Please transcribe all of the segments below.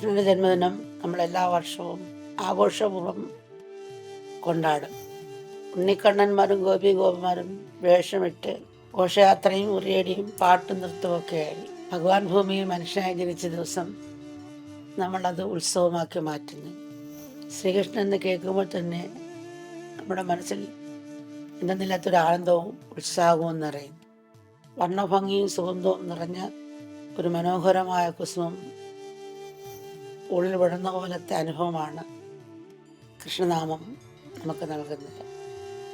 കൃഷ്ണന്റെ ജന്മദിനം നമ്മൾ എല്ലാ വർഷവും ആഘോഷപൂർവം കൊണ്ടാടും. ഉണ്ണിക്കണ്ണന്മാരും ഗോപി ഗോപന്മാരും വേഷമിട്ട് ഘോഷയാത്രയും ഉറിയടിയും പാട്ടും ആയി. ഭഗവാൻ ഭൂമിയിൽ മനുഷ്യനായി ജനിച്ച ദിവസം നമ്മളത് ഉത്സവമാക്കി മാറ്റുന്നു. ശ്രീകൃഷ്ണൻ എന്ന് കേൾക്കുമ്പോൾ തന്നെ നമ്മുടെ മനസ്സിൽ എന്തെന്നില്ലാത്തൊരു ആനന്ദവും ഉത്സാഹവും നിറയും വർണഭംഗിയും സുഗന്ധവും നിറഞ്ഞ ഒരു മനോഹരമായ കുസുമം ഉള്ളിൽ വിടുന്ന പോലത്തെ അനുഭവമാണ് കൃഷ്ണനാമം നമുക്ക് നൽകുന്നത്.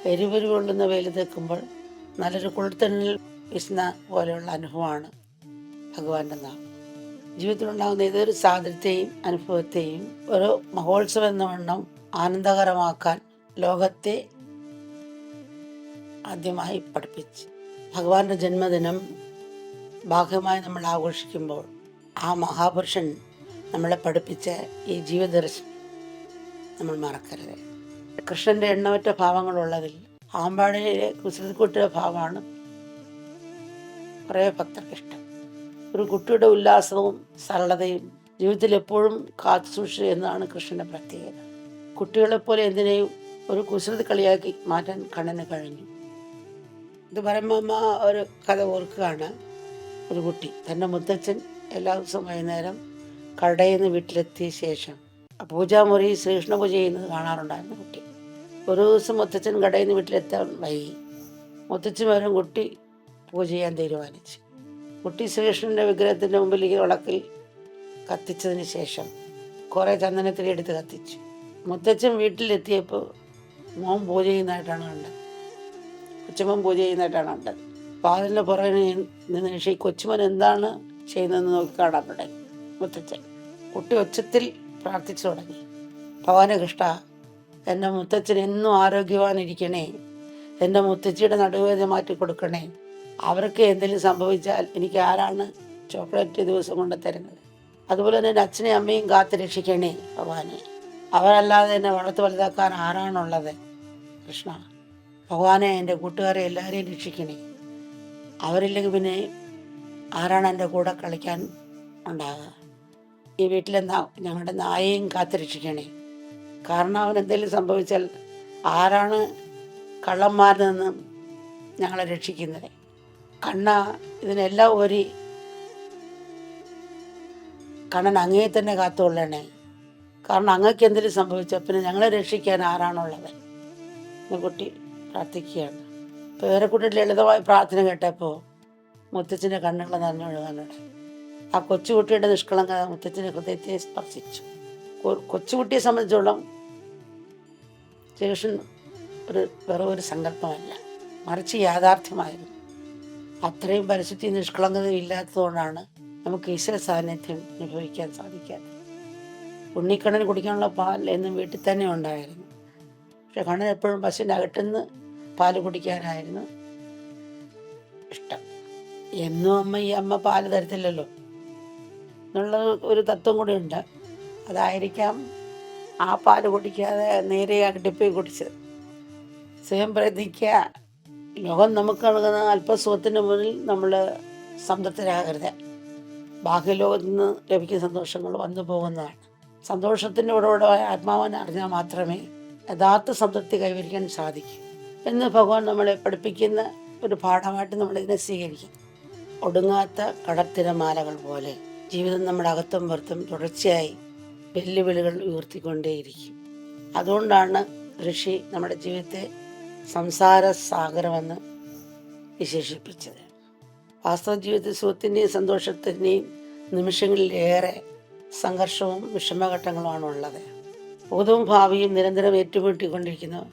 എരിവരി കൊള്ളുന്ന വെയിൽ നിൽക്കുമ്പോൾ നല്ലൊരു കുളിത്തണ്ണിൽ വിശുന്ന പോലെയുള്ള അനുഭവമാണ് ഭഗവാന്റെ നാമം. ജീവിതത്തിലുണ്ടാകുന്ന ഏതൊരു സാധ്യതയും അനുഭവത്തെയും ഒരു മഹോത്സവം എന്ന വണ്ണം ആനന്ദകരമാക്കാൻ ലോകത്തെ ആദ്യമായി പഠിപ്പിച്ച് ഭഗവാന്റെ ജന്മദിനം ഭാഗമായി നമ്മൾ ആഘോഷിക്കുമ്പോൾ ആ മഹാപുരുഷൻ നമ്മളെ പഠിപ്പിച്ച ഈ ജീവദർശനം നമ്മൾ മറക്കരുത്. കൃഷ്ണന്റെ എണ്ണമറ്റ ഭാവങ്ങളുള്ളതിൽ ആമ്പാടിയിലെ കുസൃതിക്കുട്ടിയുടെ ഭാവമാണ് കുറേ ഭക്തർക്ക് ഇഷ്ടം ഒരു കുട്ടിയുടെ ഉല്ലാസവും സരളതയും ജീവിതത്തിൽ എപ്പോഴും കാത്തു സൂക്ഷിച്ചു എന്നതാണ് കൃഷ്ണന്റെ പ്രത്യേകത. കുട്ടികളെപ്പോലെ എന്തിനേയും ഒരു കുസൃതി കളിയാക്കി മാറ്റാൻ കണ്ണന് കഴിഞ്ഞു. ഇത് പറയുമ്പോൾ ഒരു കഥ ഓർക്കുകയാണ് ഒരു കുട്ടി. തന്റെ മുത്തച്ഛൻ എല്ലാ ദിവസവും വൈകുന്നേരം കടയിൽ നിന്ന് വീട്ടിലെത്തിയ ശേഷം പൂജാമുറി ശ്രീകൃഷ്ണ പൂജ ചെയ്യുന്നത് കാണാറുണ്ടായിരുന്നു കുട്ടി. ഒരു ദിവസം മുത്തച്ഛൻ കടയിൽ നിന്ന് വീട്ടിലെത്താൻ വൈകി. മുത്തച്ഛൻ വരും കുട്ടി പൂജ ചെയ്യാൻ തീരുമാനിച്ചു. കുട്ടി ശ്രീകൃഷ്ണന്റെ വിഗ്രഹത്തിന്റെ മുമ്പിലേക്ക് വിളക്കിൽ കത്തിച്ചതിന് ശേഷം കുറേ ചന്ദനത്തിരി എടുത്ത് കത്തിച്ചു. മുത്തച്ഛൻ വീട്ടിലെത്തിയപ്പോൾ മോൻ പൂജ ചെയ്യുന്നതായിട്ടാണ് കണ്ടത്. കൊച്ചുമോൻ പൂജ ചെയ്യുന്നതായിട്ടാണ് കണ്ടത്. വാതിലിന്റെ പുറകെ നിന്ന് ഈ കൊച്ചുമോൻ എന്താണ് ചെയ്യുന്നതെന്ന് നോക്കി കാണാൻ തുടങ്ങി. മുത്തച്ഛൻ. കുട്ടി ഒച്ചത്തിൽ പ്രാർത്ഥിച്ചു തുടങ്ങി. ഭഗവാനെ കൃഷ്ണ എന്റെ മുത്തച്ഛൻ എന്നും ആരോഗ്യവാനിരിക്കണേ. എന്റെ മുത്തച്ഛിയുടെ നടുവേദന മാറ്റി കൊടുക്കണേ. അവർക്ക് എന്തെങ്കിലും സംഭവിച്ചാൽ എനിക്ക് ആരാണ് ചോക്ലേറ്റ് ദിവസം കൊണ്ട് തരുന്നത്? അതുപോലെ തന്നെ എന്റെ അച്ഛനെയും അമ്മയും കാത്ത് രക്ഷിക്കണേ ഭഗവാനെ അവരല്ലാതെ എന്നെ വളർത്ത് വലുതാക്കാൻ ആരാണുള്ളത്? കൃഷ്ണ ഭഗവാനെ എന്റെ കൂട്ടുകാരെ എല്ലാവരെയും രക്ഷിക്കണേ. അവരില്ലെങ്കിൽ പിന്നെ ആരാണ് എന്റെ കൂടെ കളിക്കാൻ ഉണ്ടാകുക ഈ വീട്ടിലെ ഞങ്ങളുടെ നായയും കാത്തുരക്ഷിക്കണേ. കാരണം അവൻ എന്തെങ്കിലും സംഭവിച്ചാൽ ആരാണ് കള്ളന്മാരിൽ നിന്നും ഞങ്ങളെ രക്ഷിക്കുന്നത് കണ്ണ ഇതിനെല്ലാം ഒരു കണ്ണൻ അങ്ങേ തന്നെ കാത്തുകൊള്ളണേ. കാരണം അങ്ങക്ക് എന്തെങ്കിലും സംഭവിച്ചാൽ പിന്നെ ഞങ്ങളെ രക്ഷിക്കാൻ ആരാണുള്ളത്? കുട്ടി പ്രാർത്ഥിക്കുകയാണ്. കുട്ടി ലളിതമായ പ്രാർത്ഥന കേട്ടപ്പോൾ മുത്തച്ഛന്റെ കണ്ണുകൾ നിറഞ്ഞൊഴുകാനുണ്ട് ആ കൊച്ചുകുട്ടിയുടെ നിഷ്കളങ്കത മുത്തച്ഛന്റെ ഹൃദയത്തെ സ്പർശിച്ചു. കൊച്ചുകുട്ടിയെ സംബന്ധിച്ചോളം ശ്രീകൃഷ്ണൻ ഒരു വെറും ഒരു സങ്കല്പമല്ല. മറിച്ച് യാഥാർത്ഥ്യമായിരുന്നു. അത്രയും പരിശുദ്ധി നിഷ്കളങ്കതയും ഇല്ലാത്തതുകൊണ്ടാണ് നമുക്ക് ഈശ്വര സാന്നിധ്യം അനുഭവിക്കാൻ സാധിക്കാത്തത്. ഉണ്ണിക്കണ്ണൻ കുടിക്കാനുള്ള പാൽ എന്നും വീട്ടിൽ തന്നെ ഉണ്ടായിരുന്നു. പക്ഷെ കണ്ണൻ എപ്പോഴും പശുവിന്റെ അകത്തുനിന്ന് പാൽ കുടിക്കാനായിരുന്നു ഇഷ്ടം. എന്നും അമ്മ ഈ അമ്മ പാൽ തരത്തില്ലല്ലോ. എന്നുള്ള ഒരു തത്വം കൂടിയുണ്ട് അതായിരിക്കാം ആ പാൽ കുടിക്കാതെ നേരെ ആ ഡിപ്പി കുടിച്ചത് സ്വയം പ്രയത്നിക്കുക. ലോകം നമുക്ക് നൽകുന്ന അല്പസുഖത്തിന് മുന്നിൽ നമ്മൾ സംതൃപ്തരാകരുത് ബാഹ്യലോകത്ത് നിന്ന് ലഭിക്കുന്ന സന്തോഷങ്ങൾ വന്നു പോകുന്നതാണ്. സന്തോഷത്തിന്റെ ഉടപടമായ ആത്മാവിനെ അറിഞ്ഞാൽ മാത്രമേ യഥാർത്ഥ സംതൃപ്തി കൈവരിക്കാൻ സാധിക്കൂ. എന്ന് ഭഗവാൻ നമ്മളെ പഠിപ്പിക്കുന്ന ഒരു പാഠമായിട്ട് നമ്മളിതിനെ സ്വീകരിക്കും ഒടുങ്ങാത്ത കടത്തിരമാലകൾ പോലെ. ജീവിതം നമ്മുടെ അകത്തും പുറത്തും തുടർച്ചയായി വെല്ലുവിളികൾ ഉയർത്തിക്കൊണ്ടേയിരിക്കും. അതുകൊണ്ടാണ് ഋഷി നമ്മുടെ ജീവിതത്തെ സംസാര സാഗരമെന്ന് വിശേഷിപ്പിച്ചത്. വാസ്തവ ജീവിതത്തിൽ സുഖത്തിന്റെയും സന്തോഷത്തിന്റെയും നിമിഷങ്ങളിലേറെ സംഘർഷവും വിഷമഘട്ടങ്ങളുമാണ് ഉള്ളത് ഭൂതവും ഭാവിയും നിരന്തരം ഏറ്റുമുട്ടിക്കൊണ്ടിരിക്കുന്ന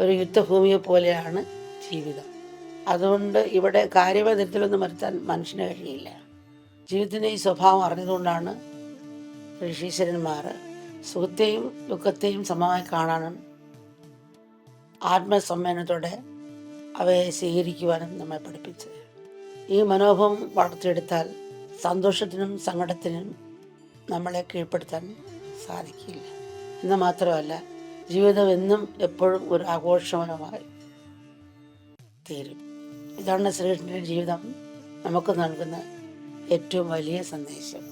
ഒരു യുദ്ധഭൂമിയെ പോലെയാണ് ജീവിതം. അതുകൊണ്ട് ഇവിടെ കാര്യമായ തരത്തിലൊന്നും വരുത്താൻ മനുഷ്യന് കഴിയില്ല. ജീവിതത്തിന്റെ ഈ സ്വഭാവം അറിഞ്ഞതുകൊണ്ടാണ് ഋഷീശ്വരന്മാർ സുഖത്തെയും ദുഃഖത്തെയും സമമായി കാണാനും ആത്മസമ്മേളനത്തോടെ അവയെ സ്വീകരിക്കുവാനും നമ്മെ പഠിപ്പിച്ചത്. ഈ മനോഭാവം വളർത്തിയെടുത്താൽ സന്തോഷത്തിനും സങ്കടത്തിനും നമ്മളെ കീഴ്പ്പെടുത്താൻ സാധിക്കില്ല. എന്ന് മാത്രമല്ല ജീവിതം എന്നും എപ്പോഴും ഒരു ആഘോഷമയമായി തീരും. ഇതാണ് ശ്രീകൃഷ്ണന്റെ ജീവിതം നമുക്ക് നൽകുന്ന ഏറ്റവും വലിയ സന്ദേശം.